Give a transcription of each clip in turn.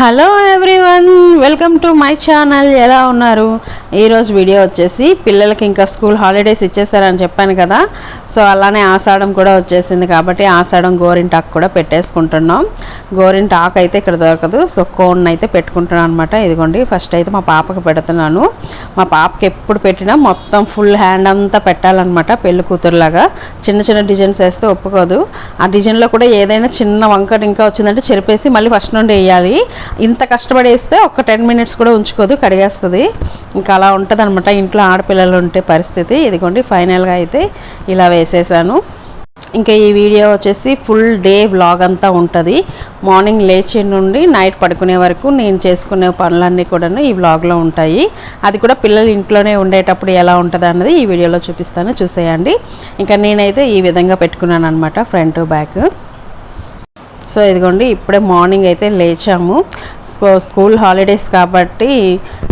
Hello everyone welcome to my channel. ఎలా ఉన్నారు? ఈరోజు వీడియో వచ్చేసి పిల్లలకి ఇంకా స్కూల్ హాలిడేస్ ఇచ్చేసారని చెప్పాను కదా. సో అలానే ఆషాఢం కూడా వచ్చేసింది కాబట్టి ఆషాఢం గోరింటాకు కూడా పెట్టేసుకుంటున్నాం. గోరింటాకు అయితే ఇక్కడ దొరకదు. సో కోన్ అయితే పెట్టుకుంటున్నాను అనమాట ఇదిగోండి ఫస్ట్ అయితే మా పాపకి పెడుతున్నాను. మా పాపకి ఎప్పుడు పెట్టినా మొత్తం ఫుల్ హ్యాండ్ అంతా పెట్టాలన్నమాట పెళ్ళి కూతురులాగా. చిన్న చిన్న డిజైన్స్ వేస్తే ఒప్పుకోదు. ఆ డిజైన్లో కూడా ఏదైనా చిన్న వంకట ఇంకా వచ్చిందంటే చెరిపేసి మళ్ళీ ఫస్ట్ నుండి వేయాలి. ఇంత కష్టపడి వేస్తే ఒక టెన్ మినిట్స్ కూడా ఉంచుకోదు కడిగేస్తుంది. ఇంకా అలా ఉంటుంది అనమాట ఇంట్లో ఆడపిల్లలు ఉంటే పరిస్థితి. ఇదిగోండి ఫైనల్గా అయితే ఇలా వేసేసాను. ఇంకా ఈ వీడియో వచ్చేసి ఫుల్ డే వ్లాగ్ అంతా ఉంటుంది. మార్నింగ్ లేచి నుండి నైట్ పడుకునే వరకు నేను చేసుకునే పనులన్నీ కూడాను ఈ వ్లాగ్లో ఉంటాయి. అది కూడా పిల్లలు ఇంట్లోనే ఉండేటప్పుడు ఎలా ఉంటుంది అన్నది ఈ వీడియోలో చూపిస్తాను. చూసేయండి. ఇంకా నేనైతే ఈ విధంగా పెట్టుకున్నాను అనమాట ఫ్రంట్ బ్యాక్. సో ఇదిగోండి ఇప్పుడే మార్నింగ్ అయితే లేచాము. స్కూల్ హాలిడేస్ కాబట్టి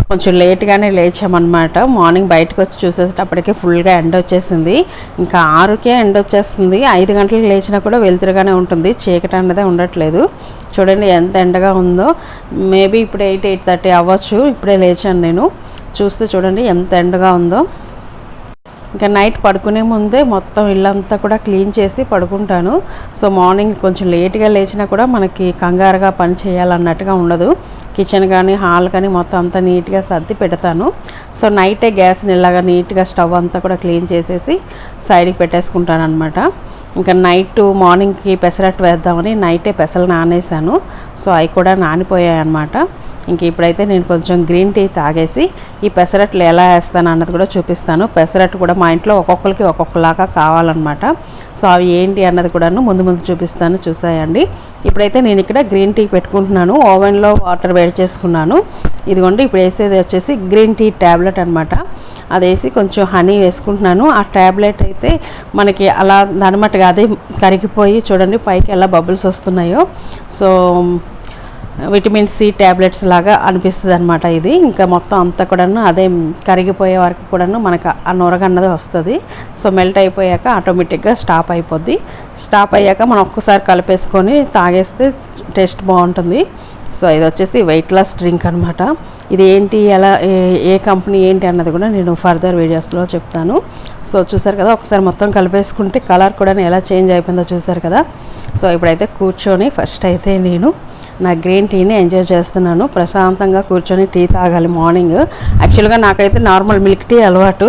కొంచెం లేట్గానే లేచామన్నమాట. మార్నింగ్ బయటకు వచ్చి చూసేటప్పటికే ఫుల్గా ఎండ వచ్చేసింది. ఇంకా ఆరుకే ఎండ వచ్చేస్తుంది. ఐదు గంటలకు లేచినా కూడా వెలుతురుగానే ఉంటుంది. చీకటి అన్నదే ఉండట్లేదు. చూడండి ఎంత ఎండగా ఉందో. మేబీ ఇప్పుడు ఎయిట్ ఎయిట్ థర్టీ అవ్వచ్చు. ఇప్పుడే లేచాను నేను. చూస్తే చూడండి ఎంత ఎండగా ఉందో. ఇంకా నైట్ పడుకునే ముందే మొత్తం ఇల్లంతా కూడా క్లీన్ చేసి పడుకుంటాను. సో మార్నింగ్ కొంచెం లేట్గా లేచినా కూడా మనకి కంగారుగా పని చేయాలన్నట్టుగా ఉండదు. కిచెన్ కానీ హాల్ కానీ మొత్తం అంతా నీట్గా సర్ది పెడతాను. సో నైటే గ్యాస్ని ఇలాగా నీట్గా స్టవ్ అంతా కూడా క్లీన్ చేసేసి సైడ్కి పెట్టేసుకుంటాను అనమాట ఇంకా నైట్ మార్నింగ్కి పెసరట్టు వేద్దామని నైటే పెసలు నానేసాను. సో అవి కూడా నానిపోయాయి అన్నమాట ఇంక ఇప్పుడైతే నేను కొంచెం గ్రీన్ టీ తాగేసి ఈ పెసరట్లు ఎలా వేస్తాను అన్నది కూడా చూపిస్తాను. పెసరట్టు కూడా మా ఇంట్లో ఒక్కొక్కరికి ఒక్కొక్కలాగా కావాలన్నమాట. సో అవి ఏంటి అన్నది కూడాను ముందు ముందు చూపిస్తాను చూసాయండి. ఇప్పుడైతే నేను ఇక్కడ గ్రీన్ టీ పెట్టుకుంటున్నాను. ఓవెన్లో వాటర్ వేడి చేసుకున్నాను. ఇదిగోండి ఇప్పుడు వేసేది వచ్చేసి గ్రీన్ టీ ట్యాబ్లెట్ అనమాట అది వేసి కొంచెం హనీ వేసుకుంటున్నాను. ఆ ట్యాబ్లెట్ అయితే మనకి అలా దానిమట్టుగా అదే కరిగిపోయి చూడండి పైకి ఎలా బబుల్స్ వస్తున్నాయో. సో విటమిన్ సి ట్యాబ్లెట్స్ లాగా అనిపిస్తుంది అనమాట ఇది. ఇంకా మొత్తం అంతా కూడాను అదే కరిగిపోయే వరకు కూడాను మనకు ఆ నొరగ అన్నది వస్తుంది. సో మెల్ట్ అయిపోయాక ఆటోమేటిక్గా స్టాప్ అయిపోద్ది. స్టాప్ అయ్యాక మనం ఒక్కసారి కలిపేసుకొని తాగేస్తే టేస్ట్ బాగుంటుంది. సో ఇది వచ్చేసి వెయిట్ లాస్ డ్రింక్ అనమాట ఇది ఏంటి ఎలా ఏ- ఏ కంపెనీ ఏంటి అన్నది కూడా నేను ఫర్దర్ వీడియోస్లో చెప్తాను. సో చూసారు కదా ఒకసారి మొత్తం కలిపేసుకుంటే కలర్ కూడా ఎలా చేంజ్ అయిపోయిందో చూసారు కదా. సో ఇప్పుడైతే కూర్చొని ఫస్ట్ అయితే నేను నా గ్రీన్ టీని ఎంజాయ్ చేస్తున్నాను. ప్రశాంతంగా కూర్చొని టీ తాగాలి మార్నింగ్. యాక్చువల్గా నాకైతే నార్మల్ మిల్క్ టీ అలవాటు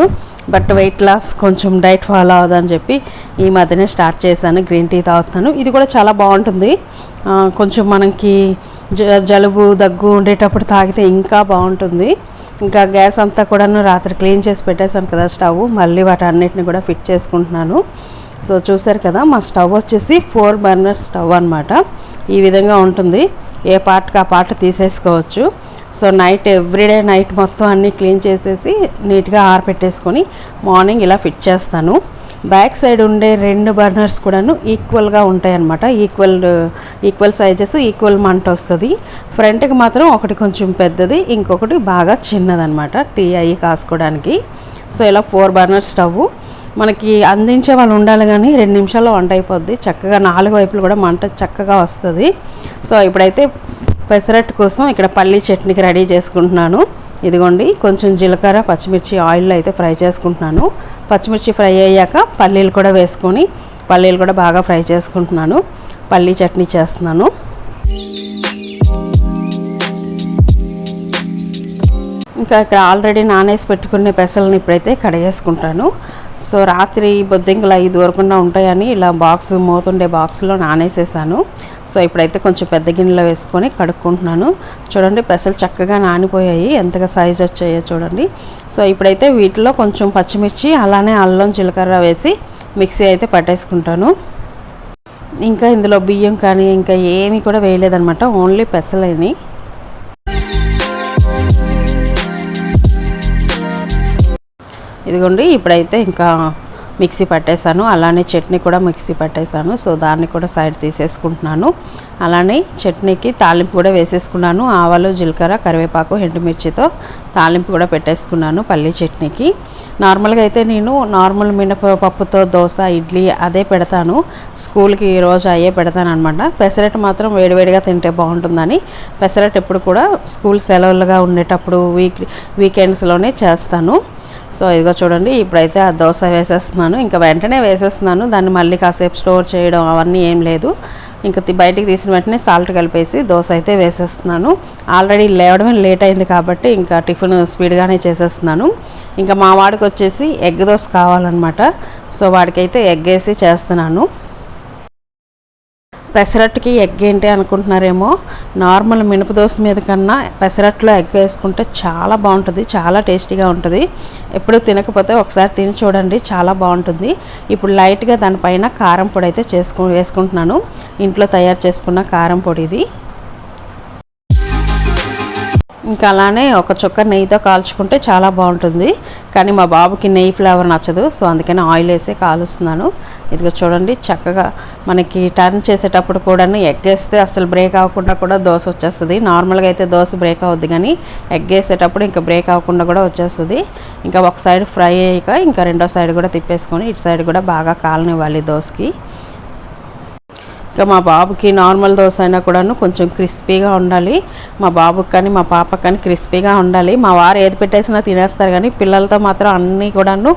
బట్ వెయిట్ లాస్ కొంచెం డైట్ ఫాలో అవుదని చెప్పి ఈ మధ్యనే స్టార్ట్ చేశాను. గ్రీన్ టీ తాగుతున్నాను. ఇది కూడా చాలా బాగుంటుంది. కొంచెం మనకి జ జలుబు దగ్గు ఉండేటప్పుడు తాగితే ఇంకా బాగుంటుంది. ఇంకా గ్యాస్ అంతా కూడాను రాత్రి క్లీన్ చేసి పెట్టేశాను కదా స్టవ్. మళ్ళీ వాటి అన్నిటిని కూడా ఫిట్ చేసుకుంటున్నాను. సో చూసారు కదా మా స్టవ్ వచ్చేసి ఫోర్ బర్నర్ స్టవ్ అనమాట ఈ విధంగా ఉంటుంది. ఏ పార్ట్కి ఆ పార్ట్ తీసేసుకోవచ్చు. సో నైట్ ఎవ్రీడే నైట్ మొత్తం అన్నీ క్లీన్ చేసేసి నీట్గా ఆరపెట్టేసుకొని మార్నింగ్ ఇలా ఫిట్ చేస్తాను. బ్యాక్ సైడ్ ఉండే రెండు బర్నర్స్ కూడాను ఈక్వల్గా ఉంటాయి అన్నమాట ఈక్వల్ ఈక్వల్ సైజెస్ ఈక్వల్ మంట వస్తుంది. ఫ్రంట్కి మాత్రం ఒకటి కొంచెం పెద్దది ఇంకొకటి బాగా చిన్నదనమాట టీ అయ్యి కాసుకోవడానికి. సో ఇలా ఫోర్ బర్నర్ స్టవ్ మనకి అందించే వాళ్ళు ఉండాలి కానీ రెండు నిమిషాల్లో వంట అయిపోద్ది. చక్కగా నాలుగు వైపులు కూడా మంట చక్కగా వస్తుంది. సో ఇప్పుడైతే పెసరట్టు కోసం ఇక్కడ పల్లీ చట్నీకి రెడీ చేసుకుంటున్నాను. ఇదిగోండి కొంచెం జీలకర్ర పచ్చిమిర్చి ఆయిల్లో అయితే ఫ్రై చేసుకుంటున్నాను. పచ్చిమిర్చి ఫ్రై అయ్యాక పల్లీలు కూడా వేసుకొని పల్లీలు కూడా బాగా ఫ్రై చేసుకుంటున్నాను. పల్లీ చట్నీ చేస్తున్నాను. ఇంకా ఇక్కడ ఆల్రెడీ నానేసి పెట్టుకునే పెసలను ఇప్పుడైతే కడిగేసుకుంటాను. సో రాత్రి బొద్దింకలు అవి దూరకుండా ఉంటాయని ఇలా బాక్స్ మోతుండే బాక్స్లో నానేసేసాను. సో ఇప్పుడైతే కొంచెం పెద్ద గిన్నెలో వేసుకొని కడుక్కుంటున్నాను. చూడండి పెసలు చక్కగా నానిపోయాయి. ఎంతగా సైజ్ వచ్చాయో చూడండి. సో ఇప్పుడైతే వీటిలో కొంచెం పచ్చిమిర్చి అలానే అల్లం జీలకర్ర వేసి మిక్సీ అయితే పట్టేసుకుంటాను. ఇంకా ఇందులో బియ్యం కానీ ఇంకా ఏమీ కూడా వేయలేదనమాట ఓన్లీ పెసలేని. ఇదిగోండి ఇప్పుడైతే ఇంకా మిక్సీ పట్టేశాను. అలానే చట్నీ కూడా మిక్సీ పట్టేశాను. సో దాన్ని కూడా సైడ్ తీసేసుకుంటున్నాను. అలానే చట్నీకి తాలింపు కూడా వేసేసుకున్నాను. ఆవాలు జీలకర్ర కరివేపాకు ఎండుమిర్చితో తాలింపు కూడా పెట్టేసుకున్నాను పల్లీ చట్నీకి. నార్మల్గా అయితే నేను నార్మల్ మినపప్పుతో దోశ ఇడ్లీ అదే పెడతాను. స్కూల్కి రోజు అయ్యే పెడతాను అనమాట పెసరట్ మాత్రం వేడివేడిగా తింటే బాగుంటుందని పెసరట్ ఎప్పుడు కూడా స్కూల్ సెలవులుగా ఉండేటప్పుడు వీక్ వీకెండ్స్లోనే చేస్తాను. సో ఇదిగో చూడండి ఇప్పుడైతే ఆ దోశ వేసేస్తున్నాను. ఇంకా వెంటనే వేసేస్తున్నాను. దాన్ని మళ్ళీ కాసేపు స్టోర్ చేయడం అవన్నీ ఏం లేదు. ఇంకా బయటికి తీసిన వెంటనే సాల్ట్ కలిపేసి దోశ అయితే వేసేస్తున్నాను. ఆల్రెడీ లేవడమే లేట్ అయింది కాబట్టి ఇంకా టిఫిన్ స్పీడ్గానే చేసేస్తున్నాను. ఇంకా మా వాడికి వచ్చేసి ఎగ్ దోశ కావాలన్నమాట. సో వాడికైతే ఎగ్ వేసి చేస్తున్నాను. పెసరట్టుకి ఎగ్ ఏంటి అనుకుంటున్నారేమో నార్మల్ మినప దోశ మీద కన్నా పెసరట్లో ఎగ్ వేసుకుంటే చాలా బాగుంటుంది చాలా టేస్టీగా ఉంటుంది. ఎప్పుడు తినకపోతే ఒకసారి తిని చూడండి చాలా బాగుంటుంది. ఇప్పుడు లైట్గా దానిపైన కారం పొడి అయితే చేసుకు వేసుకుంటున్నాను. ఇంట్లో తయారు చేసుకున్న కారం పొడి ఇది. ఇంకా అలానే ఒక చుక్క నెయ్యితో కాల్చుకుంటే చాలా బాగుంటుంది. కానీ మా బాబుకి నెయ్యి ఫ్లేవర్ నచ్చదు సో అందుకని ఆయిల్ వేసి కాలుస్తున్నాను. ఇదిగో చూడండి చక్కగా మనకి టర్న్ చేసేటప్పుడు కూడా ఎగ్ వేస్తే అసలు బ్రేక్ అవ్వకుండా కూడా దోశ వచ్చేస్తుంది. నార్మల్గా అయితే దోశ బ్రేక్ అవుద్ది కానీ ఎగ్ వేసేటప్పుడు ఇంకా బ్రేక్ అవ్వకుండా కూడా వచ్చేస్తుంది. ఇంకా ఒక సైడ్ ఫ్రై అయ్యాక ఇంకా రెండో సైడ్ కూడా తిప్పేసుకొని ఇటు సైడ్ కూడా బాగా కాలనివ్వాలి దోశకి. ఇంకా మా బాబుకి నార్మల్ దోశ అయినా కూడాను కొంచెం క్రిస్పీగా ఉండాలి. మా బాబుకి కానీ మా పాపకి కానీ క్రిస్పీగా ఉండాలి. మా వారు ఏది పెట్టేసినా తినేస్తారు కానీ పిల్లలతో మాత్రం అన్నీ కూడాను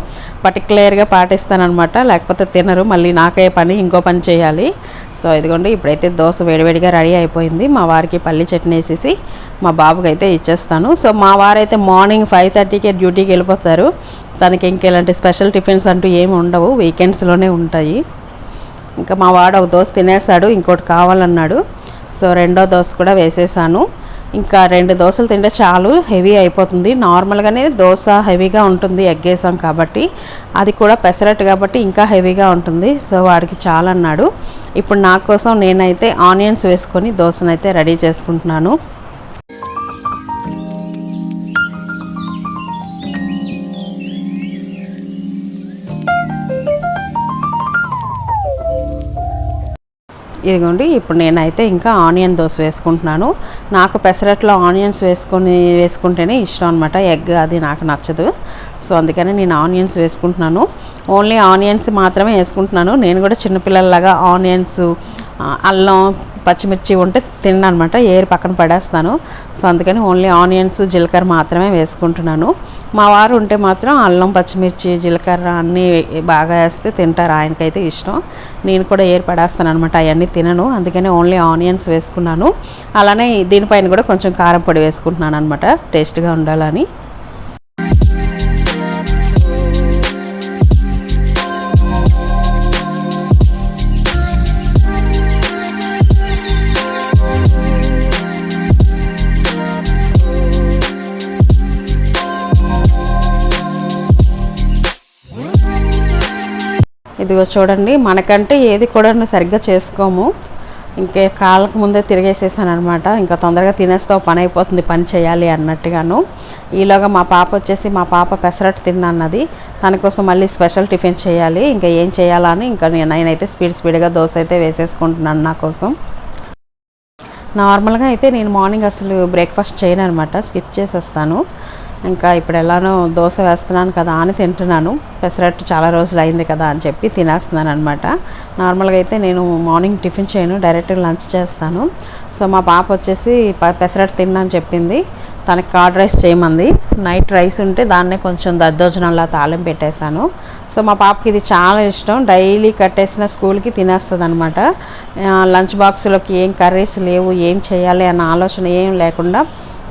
పర్టికులర్గా పాటిస్తానమాట లేకపోతే తినరు. మళ్ళీ నాకే పని ఇంకో పని చేయాలి. సో ఇదిగోండి ఇప్పుడైతే దోశ వేడివేడిగా రెడీ అయిపోయింది. మా వారికి పల్లి చట్నీ వేసేసి మా బాబుకి అయితే ఇచ్చేస్తాను. సో మా వారైతే మార్నింగ్ ఫైవ్ థర్టీకే డ్యూటీకి వెళ్ళిపోతారు. తనకి ఇంకెలాంటి స్పెషల్ టిఫిన్స్ అంటూ ఏమి ఉండవు. వీకెండ్స్లోనే ఉంటాయి. ఇంకా మా వాడు ఒక దోశ తినేసాడు ఇంకోటి కావాలన్నాడు. సో రెండో దోశ కూడా వేసేసాను. ఇంకా రెండు దోశలు తింటే చాలు హెవీ అయిపోతుంది. నార్మల్గానే దోశ హెవీగా ఉంటుంది ఎగ్గేసాం కాబట్టి. అది కూడా పెసరట్టు కాబట్టి ఇంకా హెవీగా ఉంటుంది. సో వాడికి చాలన్నాడు. ఇప్పుడు నా కోసం నేనైతే ఆనియన్స్ వేసుకొని దోశనైతే రెడీ చేసుకుంటున్నాను. ఇదిగోండి ఇప్పుడు నేనైతే ఇంకా ఆనియన్ దోశ వేసుకుంటున్నాను. నాకు పెసరట్లో ఆనియన్స్ వేసుకొని వేసుకుంటేనే ఇష్టం అనమాట ఎగ్ అది నాకు నచ్చదు. సో అందుకని నేను ఆనియన్స్ వేసుకుంటున్నాను. ఓన్లీ ఆనియన్స్ మాత్రమే వేసుకుంటున్నాను. నేను కూడా చిన్నపిల్లలలాగా ఆనియన్స్ అల్లం పచ్చిమిర్చి ఉంటే తిన్నమాట ఏరు పక్కన పడేస్తాను. సో అందుకని ఓన్లీ ఆనియన్స్ జీలకర్ర మాత్రమే వేసుకుంటున్నాను. మా వారు ఉంటే మాత్రం అల్లం పచ్చిమిర్చి జీలకర్ర అన్నీ బాగా వేస్తే తింటారు. ఆయనకైతే ఇష్టం. నేను కూడా ఏర్పడేస్తాను అనమాట అవన్నీ తినను. అందుకనే ఓన్లీ ఆనియన్స్ వేసుకున్నాను. అలానే దీనిపైన కూడా కొంచెం కారం పొడి వేసుకుంటున్నాను అనమాట టేస్ట్గా ఉండాలని. ఇదిగో చూడండి మనకంటే ఏది కూడా సరిగ్గా చేసుకోము. ఇంకే కాళ్ళకు ముందే తిరిగేసేసాను అనమాట ఇంకా తొందరగా తినేస్తే పని అయిపోతుంది పని చేయాలి అన్నట్టుగాను. ఈలోగా మా పాప వచ్చేసి మా పాప పెసరట్టు తిన్నది తన మళ్ళీ స్పెషల్ టిఫిన్ చేయాలి ఇంకా ఏం చేయాలని ఇంకా నేనైతే స్పీడ్ స్పీడ్గా దోశ అయితే వేసేసుకుంటున్నాను నా కోసం. నార్మల్గా అయితే నేను మార్నింగ్ అసలు బ్రేక్ఫాస్ట్ చేయను అనమాట స్కిప్ చేసేస్తాను. ఇంకా ఇప్పుడు ఎలానో దోశ వేస్తున్నాను కదా అని తింటున్నాను. పెసరట్టు చాలా రోజులు అయింది కదా అని చెప్పి తినేస్తున్నాను అనమాట నార్మల్గా అయితే నేను మార్నింగ్ టిఫిన్ చేయను డైరెక్ట్గా లంచ్ చేస్తాను. సో మా పాప వచ్చేసి పెసరట్టు తిన్నాను చెప్పింది. తనకి కార్డ్ రైస్ చేయమంది. నైట్ రైస్ ఉంటే దాన్నే కొంచెం దద్దోజనంలా తాళం పెట్టేశాను. సో మా పాపకి ఇది చాలా ఇష్టం. డైలీ కట్టేసిన స్కూల్కి తినేస్తుంది అనమాట లంచ్ బాక్సులోకి ఏం కర్రీస్ లేవు ఏం చేయాలి అన్న ఆలోచన ఏం లేకుండా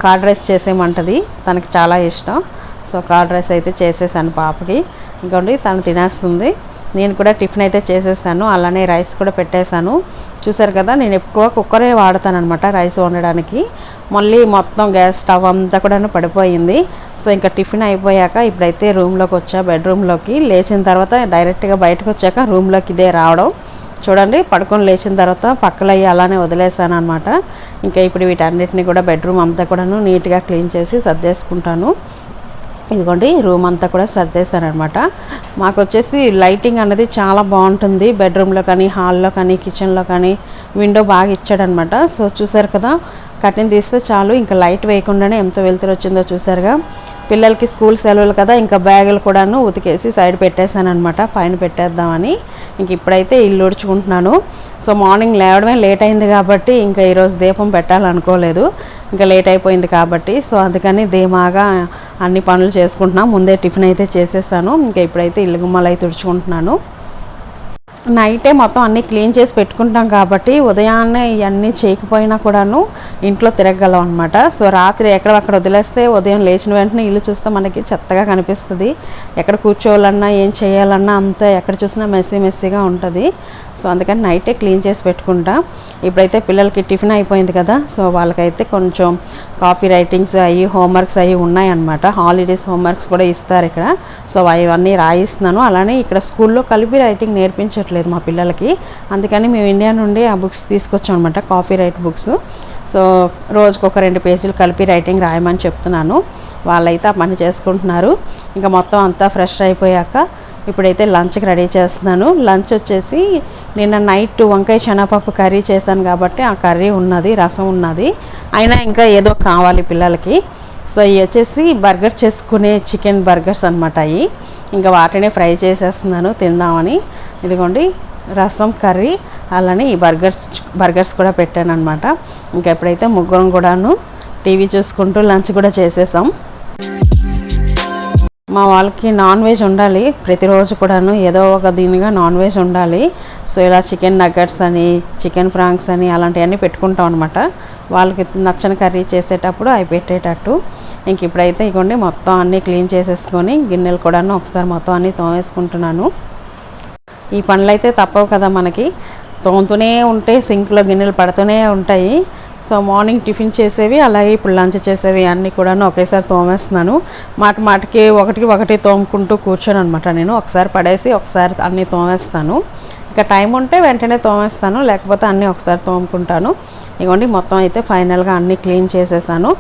కార్డ్ రైస్ చేసేయమంటుంది తనకి చాలా ఇష్టం. సో కార్డ్ రైస్ అయితే చేసేసాను పాపకి. ఇంకోండి తను తినేస్తుంది. నేను కూడా టిఫిన్ అయితే చేసేసాను. అలానే రైస్ కూడా పెట్టేశాను. చూసారు కదా నేను ఎక్కువ కుక్కరే వాడతానమాట రైస్ వండడానికి. మళ్ళీ మొత్తం గ్యాస్ స్టవ్ అంతా కూడా పడిపోయింది. సో ఇంకా టిఫిన్ అయిపోయాక ఇప్పుడైతే రూమ్లోకి వచ్చా బెడ్రూమ్లోకి. లేచిన తర్వాత డైరెక్ట్గా బయటకు వచ్చాక రూమ్లోకి ఇదే రావడం. చూడండి పడుకొని లేచిన తర్వాత పక్కలయ్యి అలానే వదిలేసాను అనమాట ఇంకా ఇప్పుడు వీటన్నిటిని కూడా బెడ్రూమ్ అంతా కూడాను నీట్గా క్లీన్ చేసి సర్దేసుకుంటాను. ఇదిగోండి రూమ్ అంతా కూడా సర్దేశారనమాట మాకు వచ్చేసి లైటింగ్ అనేది చాలా బాగుంటుంది. బెడ్రూమ్లో కానీ హాల్లో కానీ కిచెన్లో కానీ విండో బాగా ఇచ్చాడనమాట సో చూసారు కదా కటింగ్ తీస్తే చాలు. ఇంకా లైట్ వేయకుండానే ఎంత వెలుతురు వచ్చిందో చూసారుగా. పిల్లలకి స్కూల్ సెలవులు కదా ఇంకా బ్యాగులు కూడాను ఉతికేసి సైడ్ పెట్టేశాను అనమాట పైన పెట్టేద్దామని. ఇంక ఇప్పుడైతే ఇల్లు ఉడుచుకుంటున్నాను. సో మార్నింగ్ లేవడమే లేట్ అయింది కాబట్టి ఇంకా ఈరోజు దీపం పెట్టాలనుకోలేదు. ఇంకా లేట్ అయిపోయింది కాబట్టి సో అందుకని ధీమాగా అన్ని పనులు చేసుకుంటున్నాను ముందే టిఫిన్ అయితే చేసేసాను. ఇంకా ఇప్పుడైతే ఇల్లు గుమ్మలు అయితే ఉడుచుకుంటున్నాను. నైటే మొత్తం అన్నీ క్లీన్ చేసి పెట్టుకుంటాం కాబట్టి ఉదయాన్నే ఇవన్నీ చేయకపోయినా కూడాను ఇంట్లో తిరగగలం అనమాట సో రాత్రి ఎక్కడక్కడ వదిలేస్తే ఉదయం లేచిన వెంటనే ఇల్లు చూస్తే మనకి చెత్తగా కనిపిస్తుంది. ఎక్కడ కూర్చోవాలన్నా ఏం చేయాలన్నా అంతా ఎక్కడ చూసినా మెస్సీ మెస్సీగా ఉంటుంది. సో అందుకని నైటే క్లీన్ చేసి పెట్టుకుంటా. ఇప్పుడైతే పిల్లలకి టిఫిన్ అయిపోయింది కదా సో వాళ్ళకైతే కొంచెం కాపీ రైటింగ్స్ అవి హోంవర్క్స్ అవి ఉన్నాయన్నమాట. హాలిడేస్ హోంవర్క్స్ కూడా ఇస్తారు ఇక్కడ. సో అవన్నీ రాయిస్తున్నాను. అలానే ఇక్కడ స్కూల్లో కలిపి రైటింగ్ నేర్పించట్లేదు మా పిల్లలకి. అందుకని మేము ఇండియా నుండి ఆ బుక్స్ తీసుకొచ్చాం అనమాట కాపీ రైట్ బుక్స్. సో రోజుకు ఒక రెండు పేజీలు కలిపి రైటింగ్ రాయమని చెప్తున్నాను. వాళ్ళైతే ఆ పని చేసుకుంటున్నారు. ఇంకా మొత్తం అంతా ఫ్రెష్ అయిపోయాక ఇప్పుడైతే లంచ్కి రెడీ చేస్తున్నాను. లంచ్ వచ్చేసి నిన్న నైట్ వంకాయ శనగపప్పు కర్రీ చేశాను కాబట్టి ఆ కర్రీ ఉన్నది రసం ఉన్నది. అయినా ఇంకా ఏదో కావాలి పిల్లలకి. సో ఇవి వచ్చేసి బర్గర్ చేసుకునే చికెన్ బర్గర్స్ అనమాట అవి ఇంకా వాటినే ఫ్రై చేసేస్తున్నాను తిందామని. ఇదిగోండి రసం కర్రీ అలానే ఈ బర్గర్స్ బర్గర్స్ కూడా పెట్టాను అనమాట ఇంకా ఎప్పుడైతే ముగ్గురం కూడాను టీవీ చూసుకుంటూ లంచ్ కూడా చేసేసాం. మా వాళ్ళకి నాన్ వెజ్ ఉండాలి. ప్రతిరోజు కూడాను ఏదో ఒక దీనిగా నాన్ వెజ్ ఉండాలి. సో ఇలా చికెన్ నగ్గట్స్ అని చికెన్ ఫ్రాంక్స్ అని అలాంటివన్నీ పెట్టుకుంటాం అనమాట వాళ్ళకి నచ్చని కర్రీ చేసేటప్పుడు అవి పెట్టేటట్టు ఇంక ఇప్పుడైతే ఇగోండి మొత్తం అన్నీ క్లీన్ చేసేసుకొని గిన్నెలు కూడాను ఒకసారి మొత్తం అన్నీ తోమేసుకుంటున్నాను. ఈ పనులు అయితే తప్పవు కదా మనకి. తోముతూనే ఉంటే సింక్లో గిన్నెలు పడుతూనే ఉంటాయి. సో మార్నింగ్ టిఫిన్ చేసేవి అలాగే ఇప్పుడు లంచ్ చేసేవి అన్నీ కూడాను ఒకేసారి తోమేస్తున్నాను. మాట మాటకి ఒకటికి ఒకటి తోముకుంటూ కూర్చోను అనమాట నేను. ఒకసారి పడేసి ఒకసారి అన్నీ తోమేస్తాను. ఇంకా టైం ఉంటే వెంటనే తోమేస్తాను లేకపోతే అన్నీ ఒకసారి తోముకుంటాను. ఇవ్వండి మొత్తం అయితే ఫైనల్గా అన్నీ క్లీన్ చేసేసాను.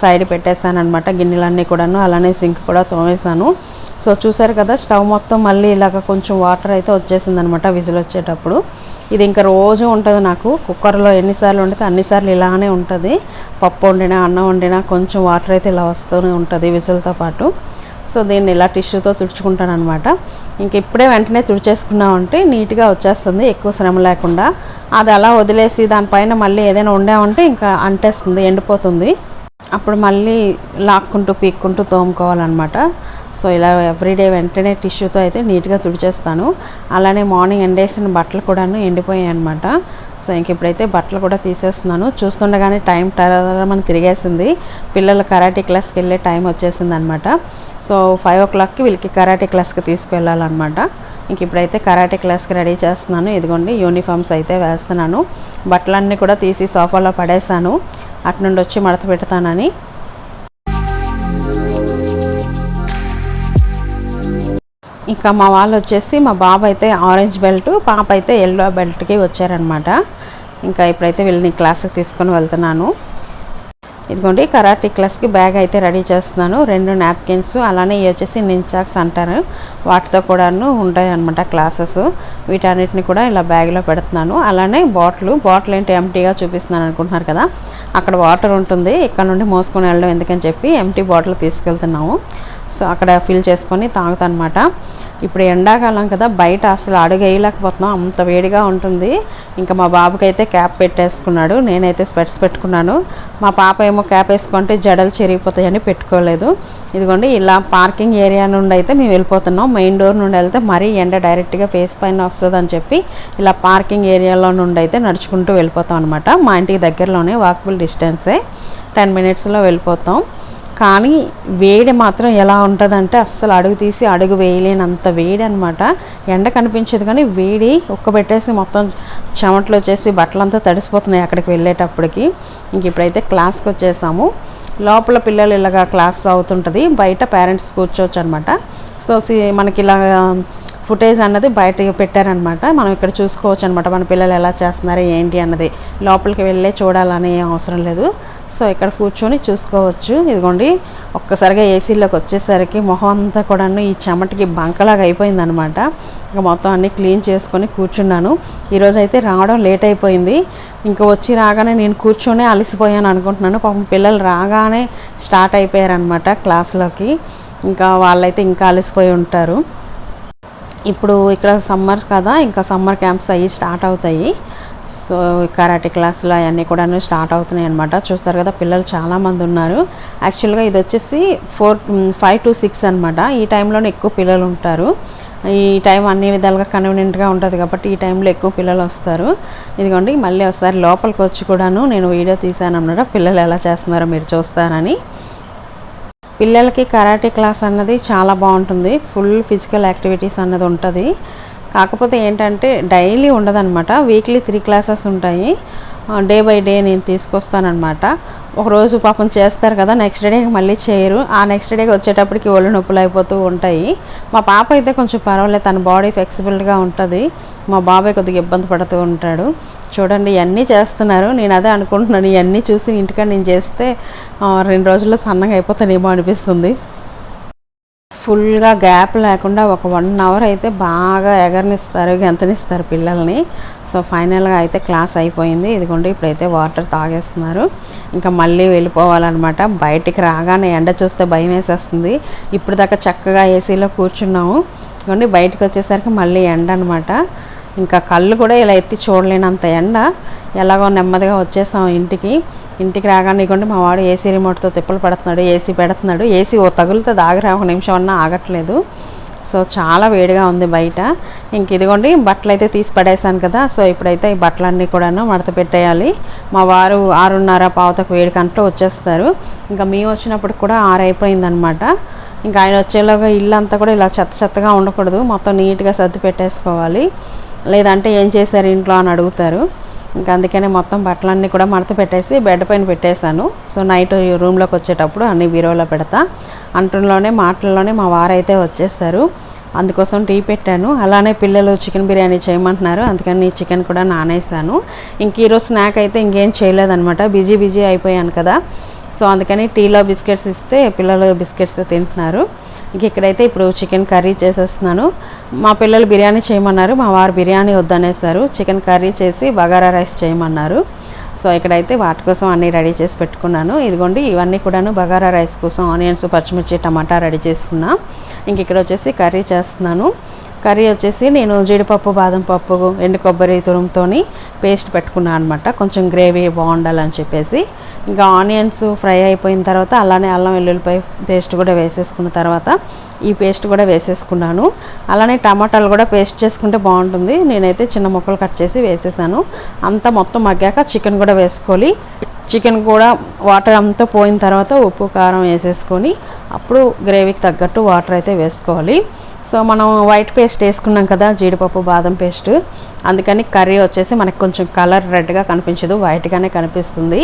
సైడ్ పెట్టేస్తాను అనమాట గిన్నెలన్నీ కూడాను అలానే సింక్ కూడా తోమేసాను. సో చూసారు కదా స్టవ్ మొత్తం మళ్ళీ ఇలాగ కొంచెం వాటర్ అయితే వచ్చేసింది అనమాట విజిల్ వచ్చేటప్పుడు. ఇది ఇంకా రోజు ఉంటుంది నాకు. కుక్కర్లో ఎన్నిసార్లు వండితే అన్నిసార్లు ఇలానే ఉంటుంది. పప్పు వండినా అన్నం వండినా కొంచెం వాటర్ అయితే ఇలా వస్తూనే ఉంటుంది విజిల్తో పాటు. సో దీన్ని ఇలా టిష్యూతో తుడుచుకుంటాను అనమాట ఇంక ఇప్పుడే వెంటనే తుడిచేసుకున్నామంటే నీట్గా వచ్చేస్తుంది ఎక్కువ శ్రమ లేకుండా. అది అలా వదిలేసి దానిపైన మళ్ళీ ఏదైనా వండామంటే ఇంకా అంటేస్తుంది ఎండిపోతుంది. అప్పుడు మళ్ళీ లాక్కుంటూ పీక్కుంటూ తోముకోవాలన్నమాట. సో ఇలా ఎవ్రీడే వెంటనే టిష్యూతో అయితే నీట్గా తుడిచేస్తాను. అలానే మార్నింగ్ ఎండేసిన బట్టలు కూడాను ఎండిపోయాయి అనమాట సో ఇంక ఇప్పుడైతే బట్టలు కూడా తీసేస్తున్నాను. చూస్తుండగానే టైం టరమని తిరిగేసింది. పిల్లలు కరాటే క్లాస్కి వెళ్ళే టైం వచ్చేసింది అనమాట సో ఫైవ్ ఓ క్లాక్కి వీళ్ళకి కరాటే క్లాస్కి తీసుకువెళ్ళాలన్నమాట ఇంక ఇప్పుడైతే కరాటే క్లాస్కి రెడీ చేస్తున్నాను. ఇదిగోండి యూనిఫామ్స్ అయితే వేస్తున్నాను. బట్టలన్నీ కూడా తీసి సోఫాలో పడేసాను అటు నుండి వచ్చి మడత పెడతానని. ఇంకా మా వాళ్ళు వచ్చేసి మా బాబు అయితే ఆరెంజ్ బెల్ట్ పాప అయితే ఎల్లో బెల్ట్కి వచ్చారనమాట ఇంకా ఇప్పుడైతే వీళ్ళని క్లాస్కి తీసుకొని వెళ్తున్నాను. ఇదిగోండి కరాటీ క్లాస్కి బ్యాగ్ అయితే రెడీ చేస్తున్నాను. రెండు నాప్కిన్స్ అలానే ఇవి వచ్చేసి నించాక్స్ అంటారు. వాటితో కూడాను ఉంటాయి అనమాట క్లాసెస్ వీటన్నిటిని కూడా ఇలా బ్యాగ్లో పెడుతున్నాను. అలానే బాటిల్ బాటిల్ ఏంటి ఎంటీగా చూపిస్తున్నాను అనుకుంటున్నారు కదా. అక్కడ వాటర్ ఉంటుంది. ఇక్కడ నుండి మోసుకొని వెళ్ళడం ఎందుకని చెప్పి ఎంటీ బాటిల్ తీసుకెళ్తున్నాము. సో అక్కడ ఫిల్ చేసుకొని తాగుతానమాట. ఇప్పుడు ఎండాకాలం కదా బయట అసలు అడుగేయలేకపోతున్నాం అంత వేడిగా ఉంటుంది. ఇంకా మా బాబుకి అయితే క్యాప్ పెట్టేసుకున్నాడు. నేనైతే స్పెట్స్ పెట్టుకున్నాను. మా పాప ఏమో క్యాప్ వేసుకుంటే జడలు చెరిగిపోతాయని పెట్టుకోలేదు. ఇదిగోండి ఇలా పార్కింగ్ ఏరియా నుండి అయితే మేము వెళ్ళిపోతున్నాం. మెయిన్ డోర్ నుండి వెళ్తే మరీ ఎండ డైరెక్ట్గా ఫేస్ పైన వస్తుందని చెప్పి ఇలా పార్కింగ్ ఏరియాలో నుండి అయితే నడుచుకుంటూ వెళ్ళిపోతాం అనమాట మా ఇంటికి దగ్గరలోనే వాకబుల్ డిస్టెన్సే. టెన్ మినిట్స్లో వెళ్ళిపోతాం. కానీ వేడి మాత్రం ఎలా ఉంటుందంటే అస్సలు అడుగు తీసి అడుగు వేయలేనంత వేడి అనమాట ఎండ కనిపించదు కానీ వేడి ఉక్కబెట్టేసి మొత్తం చెమటలు వచ్చేసి బట్టలంతా తడిసిపోతున్నాయి అక్కడికి వెళ్ళేటప్పటికి. ఇంక ఇప్పుడైతే క్లాస్కి వచ్చేసాము. లోపల పిల్లలు ఇలాగా క్లాస్ అవుతుంటుంది. బయట పేరెంట్స్ కూర్చోవచ్చు అనమాట సో మనకి ఇలా ఫుటేజ్ అన్నది బయట పెట్టారనమాట మనం ఇక్కడ చూసుకోవచ్చు అనమాట మన పిల్లలు ఎలా చేస్తున్నారు ఏంటి అన్నది. లోపలికి వెళ్ళే చూడాలనే అవసరం లేదు. సో ఇక్కడ కూర్చొని చూసుకోవచ్చు. ఇదిగోండి ఒక్కసారిగా ఏసీలోకి వచ్చేసరికి మొహం అంతా కూడా ఈ చెమటకి బంకలాగా అయిపోయిందనమాట. ఇంకా మొత్తం అన్నీ క్లీన్ చేసుకొని కూర్చున్నాను. ఈరోజు అయితే రావడం లేట్ అయిపోయింది. ఇంకా వచ్చి రాగానే నేను కూర్చొని అలసిపోయాను అనుకుంటున్నాను. పాపం పిల్లలు రాగానే స్టార్ట్ అయిపోయారనమాట క్లాస్లోకి. ఇంకా వాళ్ళైతే ఇంకా అలసిపోయి ఉంటారు. ఇప్పుడు ఇక్కడ సమ్మర్ కదా ఇంకా సమ్మర్ క్యాంప్స్ అవి స్టార్ట్ అవుతాయి. సో కరాటే క్లాసులు అవన్నీ కూడా స్టార్ట్ అవుతున్నాయి అనమాట చూస్తారు కదా పిల్లలు చాలామంది ఉన్నారు. యాక్చువల్గా ఇది వచ్చేసి ఫోర్ ఫైవ్ టు సిక్స్ అనమాట ఈ టైంలోనే ఎక్కువ పిల్లలు ఉంటారు. ఈ టైం అన్ని విధాలుగా కన్వీనియంట్గా ఉంటుంది కాబట్టి ఈ టైంలో ఎక్కువ పిల్లలు వస్తారు. ఇదిగోండి మళ్ళీ ఒకసారి లోపలికి వచ్చి కూడాను నేను వీడియో తీశాను అనమాట పిల్లలు ఎలా చేస్తున్నారో మీరు చూస్తారని. పిల్లలకి కరాటే క్లాస్ అన్నది చాలా బాగుంటుంది. ఫుల్ ఫిజికల్ యాక్టివిటీస్ అన్నది ఉంటుంది. కాకపోతే ఏంటంటే డైలీ ఉండదన్నమాట. వీక్లీ త్రీ క్లాసెస్ ఉంటాయి. డే బై డే నేను తీసుకొస్తానమాట ఒకరోజు పాపం చేస్తారు కదా నెక్స్ట్ డే మళ్ళీ చేయరు. ఆ నెక్స్ట్ డేకి వచ్చేటప్పటికి ఒళ్ళు నొప్పులు అయిపోతూ ఉంటాయి. మా పాప అయితే కొంచెం పర్వాలేదు తన బాడీ ఫ్లెక్సిబుల్గా ఉంటుంది. మా బాబాయ్ కొద్దిగా ఇబ్బంది పడుతూ ఉంటాడు. చూడండి ఇవన్నీ చేస్తున్నారు. నేను అదే అనుకుంటున్నాను ఇవన్నీ చూసి ఇంటికాడ నేను చేస్తే రెండు రోజుల్లో సన్నగా అయిపోతానేమో అనిపిస్తుంది. ఫుల్గా గ్యాప్ లేకుండా ఒక వన్ అవర్ అయితే బాగా ఎగరనిస్తారు గెంతనిస్తారు పిల్లల్ని. సో ఫైనల్గా అయితే క్లాస్ అయిపోయింది. ఇదిగోండి ఇప్పుడైతే వాటర్ తాగేస్తున్నారు. ఇంకా మళ్ళీ వెళ్ళిపోవాలన్నమాట. బయటికి రాగానే ఎండ చూస్తే భయం వేసేస్తుంది. ఇప్పుడు దాకా చక్కగా ఏసీలో కూర్చున్నాము. ఇదిగోండి బయటకు వచ్చేసరికి మళ్ళీ ఎండ అనమాట ఇంకా కళ్ళు కూడా ఇలా ఎత్తి చూడలేనంత ఎండ. ఎలాగో నెమ్మదిగా వచ్చేసాం ఇంటికి. ఇంటికి రాగానే ఇవ్వండి మా వాడు ఏసీ రిమోట్తో తిప్పలు పెడుతున్నాడు ఏసీ పెడుతున్నాడు. ఏసీ ఓ తగులుతో దాగరా ఒక నిమిషం అన్నా ఆగట్లేదు. సో చాలా వేడిగా ఉంది బయట. ఇంక ఇదిగోండి బట్టలు అయితే తీసి పడేశాను కదా సో ఇప్పుడైతే ఈ బట్టలన్నీ కూడాను మడత పెట్టేయాలి. మా వారు ఆరున్నర పావుతకు వేడి గంటలు వచ్చేస్తారు. ఇంకా మేము వచ్చినప్పుడు కూడా ఆరైపోయిందనమాట ఇంకా ఆయన వచ్చేలాగా ఇల్లు అంతా కూడా ఇలా చెత్త చెత్తగా ఉండకూడదు మొత్తం నీట్గా సర్ది పెట్టేసుకోవాలి. లేదంటే ఏం చేశారు ఇంట్లో అని అడుగుతారు. ఇంకా అందుకనే మొత్తం బట్టలన్నీ కూడా మడత పెట్టేసి బెడ్ పైన పెట్టేశాను. సో నైట్ రూమ్లోకి వచ్చేటప్పుడు అన్ని బీరోలో పెడతా. అంటుల్లోనే మాటల్లోనే మా వారైతే వచ్చేస్తారు. అందుకోసం టీ పెట్టాను. అలానే పిల్లలు చికెన్ బిర్యానీ చేయమంటున్నారు. అందుకని చికెన్ కూడా నానేసాను ఇంక ఈరోజు స్నాక్ అయితే ఇంకేం చేయలేదనమాట బిజీ బిజీ అయిపోయాను కదా. సో అందుకని టీలో బిస్కెట్స్ ఇస్తే పిల్లలు బిస్కెట్స్ తింటున్నారు. ఇంక ఇక్కడైతే ఇప్పుడు చికెన్ కర్రీ చేసేస్తున్నాను. మా పిల్లలు బిర్యానీ చేయమన్నారు మా వారు బిర్యానీ వద్దనేసారు. చికెన్ కర్రీ చేసి బగారా రైస్ చేయమన్నారు. సో ఇక్కడైతే వాటి కోసం అన్నీ రెడీ చేసి పెట్టుకున్నాను. ఇదిగోండి ఇవన్నీ కూడాను బగారా రైస్ కోసం ఆనియన్స్ పచ్చిమిర్చి టమాటా రెడీ చేసుకున్నా. ఇంక ఇక్కడ వచ్చేసి కర్రీ చేస్తున్నాను. కర్రీ వచ్చేసి నేను జీడిపప్పు బాదం పప్పు ఎండు కొబ్బరి తురుముతో పేస్ట్ పెట్టుకున్నాను అనమాట కొంచెం గ్రేవీ బాగుండాలని చెప్పేసి. ఇంకా ఆనియన్స్ ఫ్రై అయిపోయిన తర్వాత అలానే అల్లం వెల్లుల్లిపాయ పేస్ట్ కూడా వేసేసుకున్న తర్వాత ఈ పేస్ట్ కూడా వేసేసుకున్నాను. అలానే టమాటాలు కూడా పేస్ట్ చేసుకుంటే బాగుంటుంది. నేనైతే చిన్న ముక్కలు కట్ చేసి వేసేసాను. అంతా మొత్తం మగ్గాక చికెన్ కూడా వేసుకోవాలి. చికెన్ కూడా వాటర్ అంతా పోయిన తర్వాత ఉప్పు కారం వేసేసుకొని అప్పుడు గ్రేవీకి తగ్గట్టు వాటర్ అయితే వేసుకోవాలి. సో మనం వైట్ పేస్ట్ వేసుకున్నాం కదా జీడిపప్పు బాదం పేస్ట్. అందుకని కర్రీ వచ్చేసి మనకు కొంచెం కలర్ రెడ్గా కనిపించదు వైట్గానే కనిపిస్తుంది.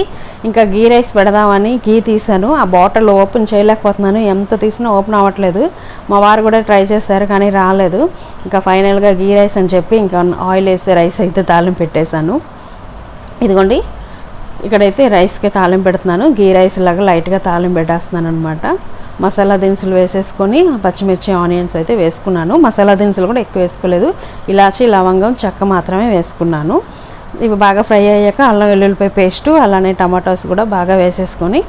ఇంకా గీ రైస్ పెడదామని గీ తీసాను ఆ బాటిల్ ఓపెన్ చేయలేకపోతున్నాను. ఎంత తీసినా ఓపెన్ అవ్వట్లేదు. మా వారు కూడా ట్రై చేశారు కానీ రాలేదు. ఇంకా ఫైనల్గా గీ రైస్ అని చెప్పి ఇంకా ఆయిల్ వేసే రైస్ అయితే తాళం పెట్టేశాను. ఇదిగోండి. ఇక్కడైతే రైస్కి తాళం పెడుతున్నాను. గీ రైస్ లాగా లైట్గా తాళం పెట్టేస్తున్నాను అనమాట మసాలా దినుసులు వేసేసుకొని పచ్చిమిర్చి ఆనియన్స్ అయితే వేసుకున్నాను. మసాలా దినుసులు కూడా ఎక్కువ వేసుకోలేదు. ఇలాచి లవంగం చెక్క మాత్రమే వేసుకున్నాను. ఇవి బాగా ఫ్రై అయ్యాక అల్లం వెల్లుల్లిపాయ పేస్టు అలానే టమాటోస్ కూడా బాగా వేసేసుకొని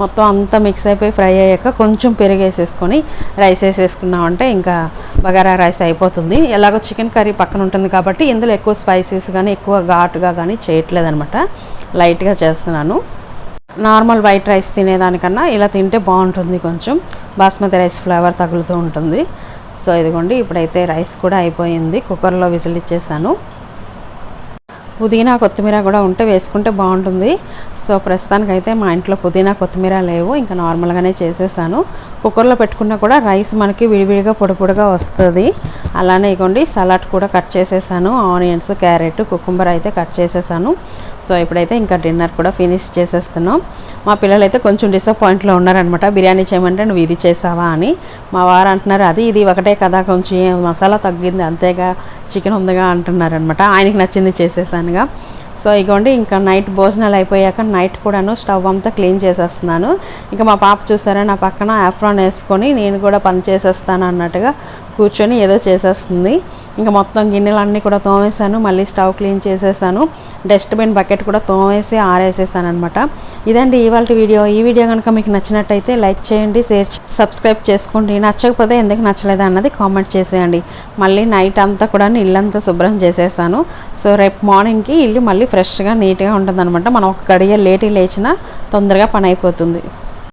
మొత్తం అంతా మిక్స్ అయిపోయి ఫ్రై అయ్యాక కొంచెం పెరిగేసేసుకొని రైస్ వేసేసుకున్నామంటే ఇంకా బగారా రైస్ అయిపోతుంది. ఎలాగో చికెన్ కర్రీ పక్కన ఉంటుంది కాబట్టి ఇందులో ఎక్కువ స్పైసెస్ కానీ ఎక్కువ ఘాటుగా కానీ చేయట్లేదనమాట లైట్గా చేస్తున్నాను. నార్మల్ వైట్ రైస్ తినేదానికన్నా ఇలా తింటే బాగుంటుంది కొంచెం. బాస్మతి రైస్ ఫ్లేవర్ తగులుతూ ఉంటుంది. సో ఇదిగోండి ఇప్పుడైతే రైస్ కూడా అయిపోయింది. కుక్కర్లో విజిల్ ఇచ్చేసాను పుదీనా కొత్తిమీర కూడా ఉంటే వేసుకుంటే బాగుంటుంది. సో ప్రస్తుతానికైతే మా ఇంట్లో పుదీనా కొత్తిమీర లేవు. ఇంకా నార్మల్గానే చేసేసాను. కుక్కర్లో పెట్టుకున్నా కూడా రైస్ మనకి విడివిడిగా పొడి పొడిగా వస్తుంది. అలానే ఇగోండి సలాడ్ కూడా కట్ చేసేసాను ఆనియన్స్ క్యారెట్ కుకుంబర్ అయితే కట్ చేసేసాను. సో ఇప్పుడైతే ఇంకా డిన్నర్ కూడా ఫినిష్ చేసేస్తున్నాం. మా పిల్లలు అయితే కొంచెం డిసప్పాయింట్లో ఉన్నారనమాట. బిర్యానీ చేయమంటే నువ్వు ఇది చేసావా అని. మా వారు అంటున్నారు అది ఇది ఒకటే కదా కొంచెం మసాలా తగ్గింది అంతేగా చికెన్ ఉందిగా అంటున్నారనమాట. ఆయనకి నచ్చింది చేసేసానుగా. సో ఇగోండి ఇంకా నైట్ భోజనాలు అయిపోయాక నైట్ కూడాను స్టవ్ అంతా క్లీన్ చేసేస్తున్నాను. ఇంకా మా పాప చూసారా నా పక్కన ఆఫ్రాన్ వేసుకొని నేను కూడా పని చేసేస్తాను అన్నట్టుగా కూర్చొని ఏదో చేసేస్తుంది. ఇంకా మొత్తం గిన్నెలన్నీ కూడా తోమేశాను. మళ్ళీ స్టవ్ క్లీన్ చేసేసాను. డస్ట్బిన్ బకెట్ కూడా తోమేసి ఆరేసేసాను అనమాట ఇదండి ఇవాళ వీడియో. ఈ వీడియో కనుక మీకు నచ్చినట్టయితే లైక్ చేయండి షేర్ సబ్స్క్రైబ్ చేసుకోండి. నచ్చకపోతే ఎందుకు నచ్చలేదు అన్నది కామెంట్ చేసేయండి. మళ్ళీ నైట్ అంతా కూడా ఇల్లంతా శుభ్రం చేసేసాను. సో రేపు మార్నింగ్కి ఇల్లు మళ్ళీ ఫ్రెష్గా నీట్గా ఉంటుంది మనం ఒక గడియ లేట్ లేచినా తొందరగా పని అయిపోతుంది.